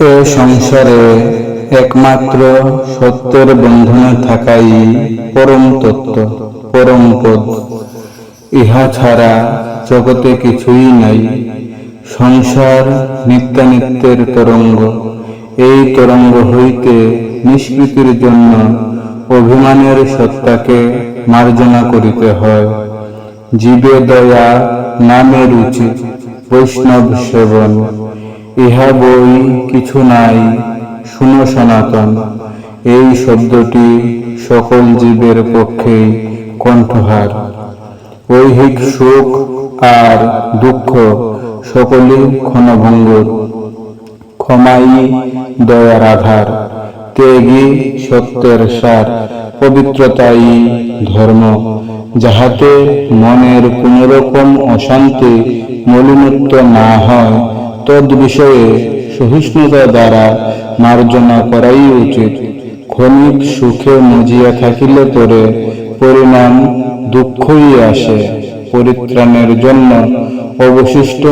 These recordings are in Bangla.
এ সংসারে একমাত্র সত্যের বন্ধনে থাকাই পরম তত্ত্ব, পরম পদ। ইহা ছাড়া জগতে কিছুই নাই। সংসার নিত্যানিত্যের তরঙ্গ। এই তরঙ্গ হইতে নিষ্কৃতির জন্য অভিমানের সত্তাকে মার্জনা করিতে হয়। জীবে দয়া নামে রুচি বৈষ্ণব সেবন। ইহা বই কিছু নাই, শুনো সনাতন। এই শব্দটি সকল জীবের পক্ষে কণ্ঠহার। ঐহিক সুখ আর দুঃখ সকলেই ক্ষণভঙ্গুর ক্ষমাই দয়ার আধার ত্যাগী সত্যের সার, পবিত্রতাই ধর্ম। যাহাতে মনের কোনোরকম অশান্তি মলিনত্ব না হয় তদ বিষয়ে সহিষ্ণুতা দ্বারা মার্জনা করাই উচিত। ক্ষণিক সুখে মজিয়া থাকিলে পরে পরিণাম দুঃখই আসে। পরিত্রাণের জন্য অবশিষ্ট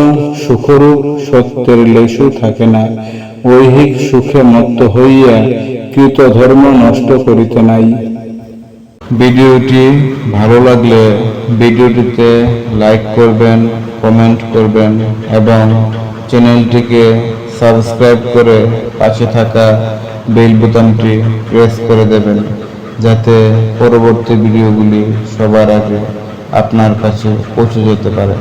সুখরূপ সত্যের লেশু থাকে না। ঐহিক সুখে মত্ত হইয়া কৃত ধর্ম নষ্ট করিতে নাই। ভিডিওটি ভালো লাগলে ভিডিওটিতে লাইক করবেন, কমেন্ট করবেন এবং চ্যানেলটিকে সাবস্ক্রাইব করে পাশে থাকা বেল বোতামটি প্রেস করে দেবেন যাতে পরবর্তী ভিডিওগুলি সবার আগে আপনার কাছে পৌঁছে যেতে পারে।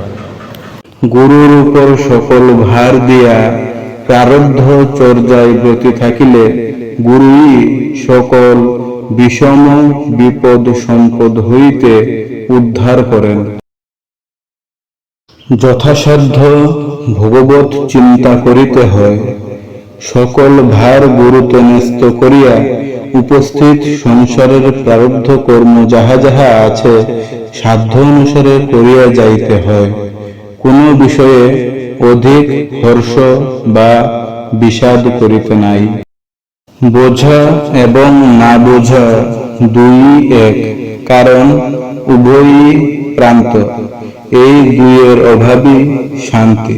গুরুর উপর সকল ভার দিয়া প্রারব্ধ চর্যায় ব্রতী থাকিলে গুরুই সকল বিষম বিপদ সম্পদ হইতে উদ্ধার করেন। যথাসাধ্য ভগবত চিন্তা করিতে হয়। সকল ভার গুরুতে ন্যস্ত করিয়া উপস্থিত সংসারের প্রারব্ধ কর্ম যাহা যাহা আছে, সাধ্য অনুসারে করিয়া যাইতে হয়। কোনো বিষয়ে অধিক হর্ষ বা বিষাদ করিতে নাই। বোঝা এবং না বোঝা দুই এক, কারণ উভয়ই প্রান্ত। এই দুইয়ের অভাবই শান্তি।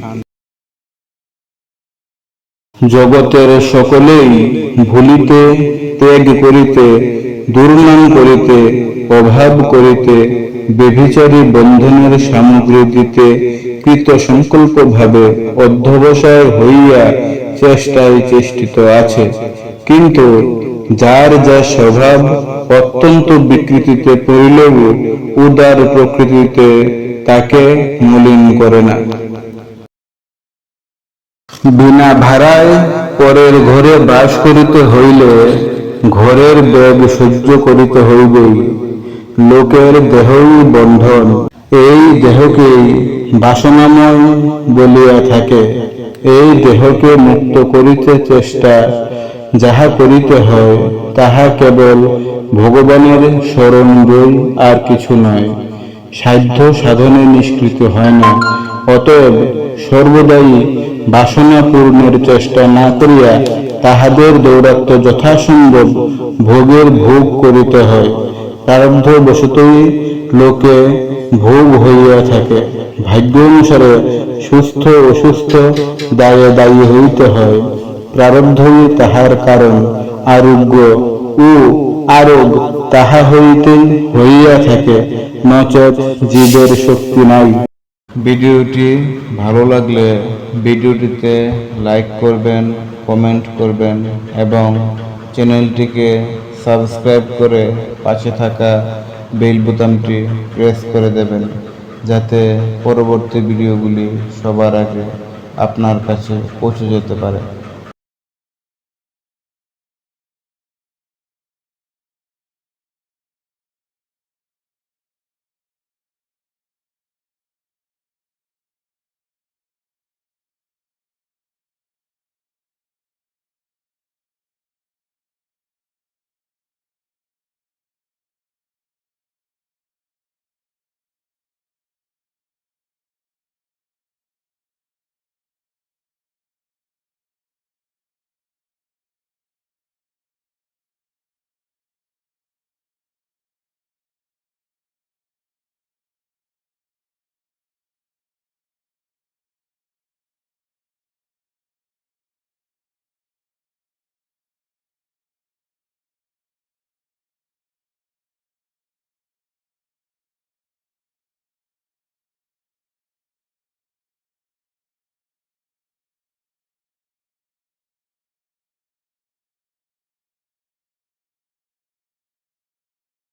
জগতের সকলেই ভুলিতে, ত্যাগ করিতে, দুর্নাম করিতে, অভাব করিতে বেভিচারী বন্ধনের সামগ্রী দিতে কৃত সংকল্প ভাবে অধ্যবসায় হইয়া চেষ্টায় চেষ্টিত আছে। কিন্তু যার যা স্বভাব অত্যন্ত বিকৃতিতে পড়িলেও উদার প্রকৃতিতে তাকে মলিন করে না। বিনা ভাড়ায় পরের ঘরে বাস করিতে হইলে ঘরের ব্যাগ সহ্য করিতে হইবেই লোকের দেহই বন্ধন। এই দেহকেই বাসনাময় বলিয়া থাকে। এই দেহকে মুক্ত করিতে চেষ্টা যাহা করিতে হয়, তাহা কেবল ভগবানের স্মরণ বই আর কিছু নয়, সাধ্য সাধনে নিষ্কৃত হয় না। অতএব সর্বদাই বাসনা পূর্ণের চেষ্টা না করিয়া তাহাদের দৌরাত্ম যথাসম্ভব ভোগের ভোগ করিতে হয়। প্রারব্ধ বসতই লোকে ভোগ হইয়া থাকে। ভাগ্য অনুসারে সুস্থ অসুস্থ দায়ে দায়ী হইতে হয়। প্রারব্ধই তাহার কারণ। আরোগ্য ও আরোগ তাহা হইতে হইয়া থাকে। নচেত জীবের শক্তি নাই। ভিডিওটি ভালো লাগলে ভিডিওটিতে লাইক করবেন, কমেন্ট করবেন এবং চ্যানেলটিকে সাবস্ক্রাইব করে পাশে থাকা বেল বোতামটি প্রেস করে দেবেন যাতে পরবর্তী ভিডিওগুলি সবার আগে আপনার কাছে পৌঁছে যেতে পারে।